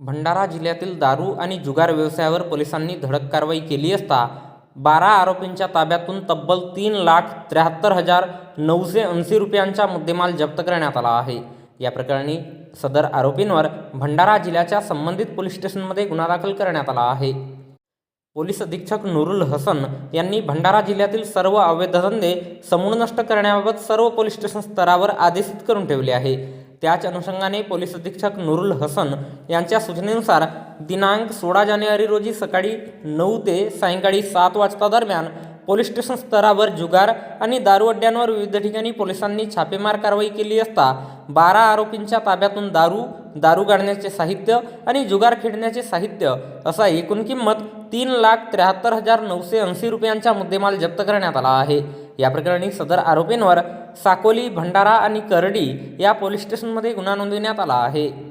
भंडारा जिल्ह्यातील दारू आणि जुगार व्यवसायावर पोलिसांनी धडक कारवाई केली असता बारा आरोपींच्या ताब्यातून तब्बल तीन लाख त्र्याहत्तर हजार नऊशे ऐंशी रुपयांचा मुद्देमाल जप्त करण्यात आला आहे. या प्रकरणी सदर आरोपींवर भंडारा जिल्ह्याच्या संबंधित पोलीस स्टेशनमध्ये गुन्हा दाखल करण्यात आला आहे. पोलीस अधीक्षक नुरुल हसन यांनी भंडारा जिल्ह्यातील सर्व अवैध धंदे समूळ नष्ट करण्याबाबत सर्व पोलीस स्टेशन स्तरावर आदेशित करून ठेवले आहे. त्याच अनुषंगाने पोलीस अधीक्षक नुरुल हसन यांच्या सूचनेनुसार दिनांक सोळा जानेवारी रोजी सकाळी नऊ ते सायंकाळी सात वाजता दरम्यान पोलीस स्टेशन स्तरावर जुगार आणि दारू अड्ड्यांवर विविध ठिकाणी पोलिसांनी छापेमार कारवाई केली असता बारा आरोपींच्या ताब्यातून दारू दारू गाडण्याचे साहित्य आणि जुगार खेळण्याचे साहित्य असा एकूण किंमत तीन लाख त्र्याहत्तर हजार नऊशे ऐंशी रुपयांचा मुद्देमाल जप्त करण्यात आला आहे. या प्रकरणी सदर आरोपींवर साकोली भंडारा आणि करडी या पोलीस स्टेशनमध्ये गुन्हा नोंदविण्यात आला आहे.